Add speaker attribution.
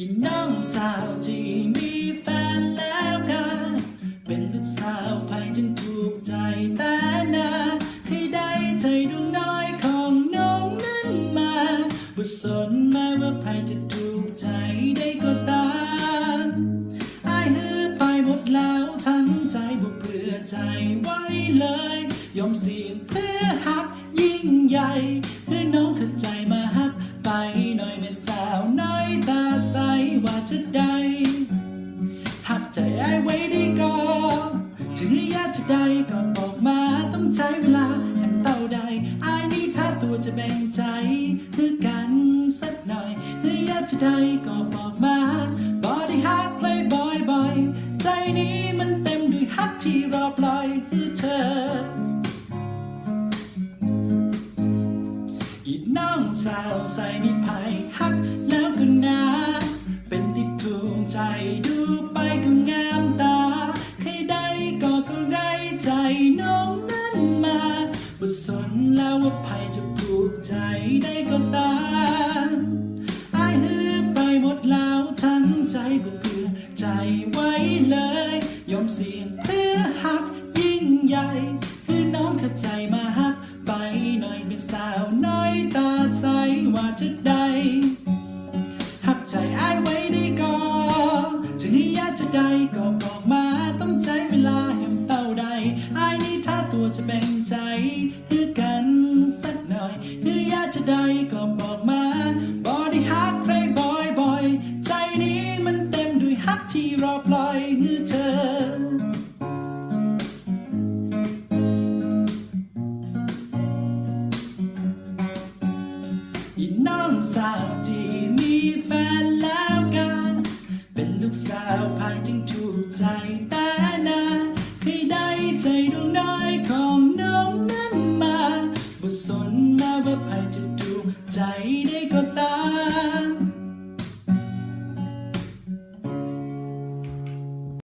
Speaker 1: อีน้องสาวที่มีแฟนแล้วกันเป็นลูกสาวใครจึงถูกใจแต่นาเคยได้ใจดวงน้อยของน้องนั้นมาบ่สนแม้ว่าใครจะถูกใจได้ก็ตามอายฮือไปหมดแล้วทั้งใจบ่เพื่อใจไว้เลย ยอมเสี่ยงเพื่อหักยิ่งใหญ่ งอยากจะได้ก็บอกมาต้องใช้เวลาแหมเต่าใดไอ้นี่ถ้าตัวจะแบ่งใจคือกันสักหน่อยคืออยากจะได้ก็บอกมาบอได้หักเลยบ่อยบอยใจนี้มันเต็มด้วยฮักที่รอปล่อยคือเธอ อีน้องสาวใส่นิพายฮัก สนแล้วว่าภัยจะปลูกใจได้ก็ตามอายฮือไปหมดแล้วทั้งใจก็เพื่อใจไว้เลย ยอมเสี่ยงเพื่อหักยิ่งใหญ่คือน้องเข้าใจมาฮักไปหน่อยเป็นสาวน้อยตาใสว่าจะได้ จะได้ก็บอกมาบอได้ฮักใครบ่อยบ่อยๆใจนี้มันเต็มด้วยฮักที่รอปล่อยคือเธอ อีน้องสาวที่มีแฟนแล้วกัน เป็นลูกสาวพายจึงถูกใจแต่นาเคยได้ใจดวงน้อย สนแม้ว่าใครจะดูใจได้ก็ตาม